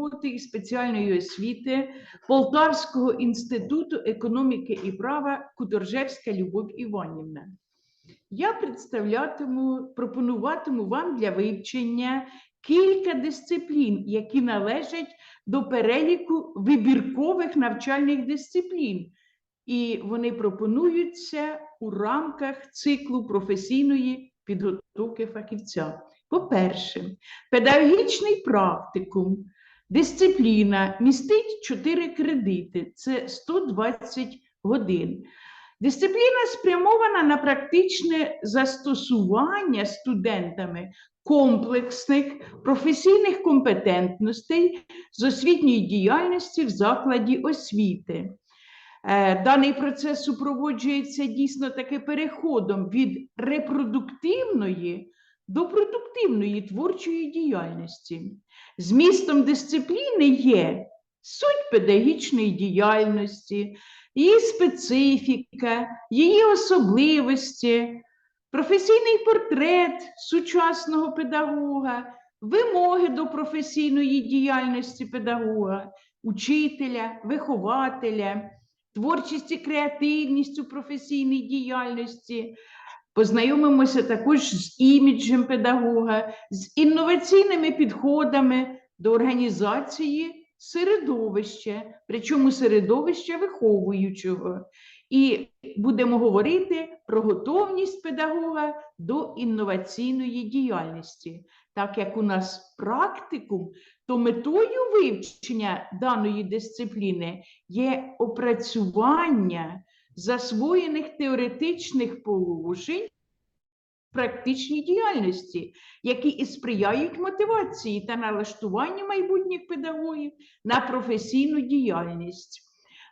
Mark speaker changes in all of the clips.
Speaker 1: роботи і спеціальної освіти Полтавського інституту економіки і права Куторжевська Любов Іванівна. Я представлятиму, пропонуватиму вам для вивчення кілька дисциплін, які належать до переліку вибіркових навчальних дисциплін, і вони пропонуються у рамках циклу професійної підготовки фахівця. По-перше, педагогічний практикум, дисципліна містить 4 кредити, це 120 годин. Дисципліна спрямована на практичне застосування студентами комплексних професійних компетентностей з освітньої діяльності в закладі освіти. Е, Даний процес супроводжується дійсно таки переходом від репродуктивної до продуктивної творчої діяльності. Змістом дисципліни є суть педагогічної діяльності, її специфіка, її особливості, професійний портрет сучасного педагога, вимоги до професійної діяльності педагога, учителя, вихователя, творчість і креативність у професійній діяльності. Познайомимося також з іміджем педагога, з інноваційними підходами до організації середовища, причому середовища виховуючого. І будемо говорити про готовність педагога до інноваційної діяльності. Так як у нас практикум, то метою вивчення даної дисципліни є опрацювання засвоєних теоретичних положень в практичній діяльності, які і сприяють мотивації та налаштуванню майбутніх педагогів на професійну діяльність.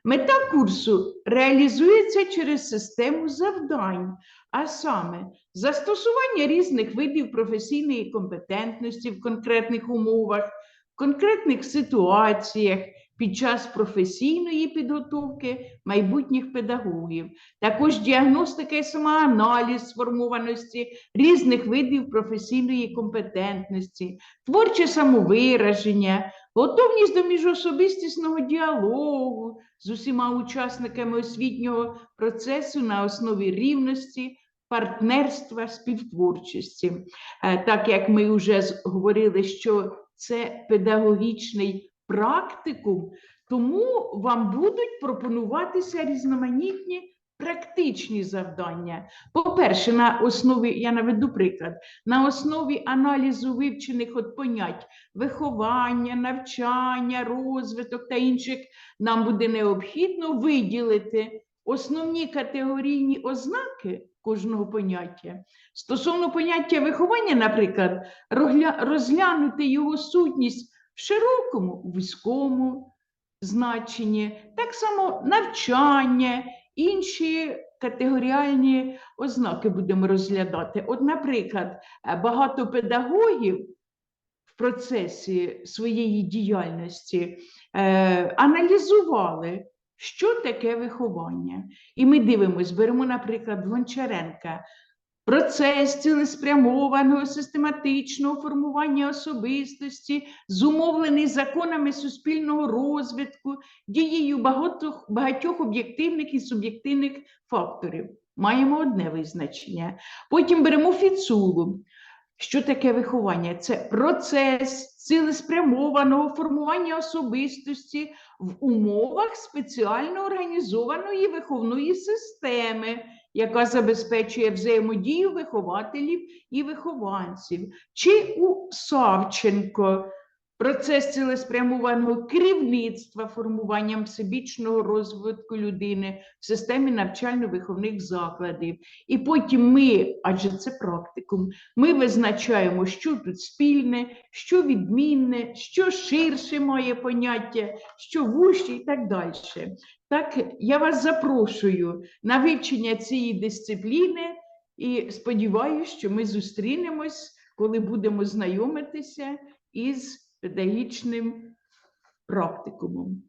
Speaker 1: Мета курсу реалізується через систему завдань, а саме застосування різних видів професійної компетентності в конкретних умовах, конкретних ситуаціях під час професійної підготовки майбутніх педагогів, також діагностика і самоаналіз сформованості різних видів професійної компетентності, творче самовираження, готовність до міжособистісного діалогу з усіма учасниками освітнього процесу на основі рівності, партнерства, співтворчості. Е, Так як ми вже говорили, що це педагогічний практикум, тому вам будуть пропонуватися різноманітні практичні завдання. По-перше, на основі, я наведу приклад, на основі аналізу вивчених от понять виховання, навчання, розвиток та інших, нам буде необхідно виділити основні категорійні ознаки кожного поняття. Стосовно поняття виховання, наприклад, розглянути його сутність в широкому, вузькому значенні, так само навчання, інші категоріальні ознаки будемо розглядати. От, наприклад, е, багато педагогів в процесі своєї діяльності е, аналізували, що таке виховання. І ми дивимося, беремо, наприклад, Гончаренка. Процес цілеспрямованого систематичного формування особистості, зумовлений законами суспільного розвитку, дією багатьох, багатьох об'єктивних і суб'єктивних факторів. Маємо одне визначення. Потім беремо фіцулу. Що таке виховання? Це процес цілеспрямованого формування особистості в умовах спеціально організованої виховної системи, яка забезпечує взаємодію вихователів і вихованців. Чи у Савченко процес цілеспрямованого керівництва формуванням всебічного розвитку людини в системі навчально-виховних закладів. І потім ми, адже це практикум, ми визначаємо, що тут спільне, що відмінне, що ширше має поняття, що вужче і так далі. Так, я вас запрошую на вивчення цієї дисципліни і сподіваюся, що ми зустрінемось, коли будемо знайомитися із педагогічним практикумом.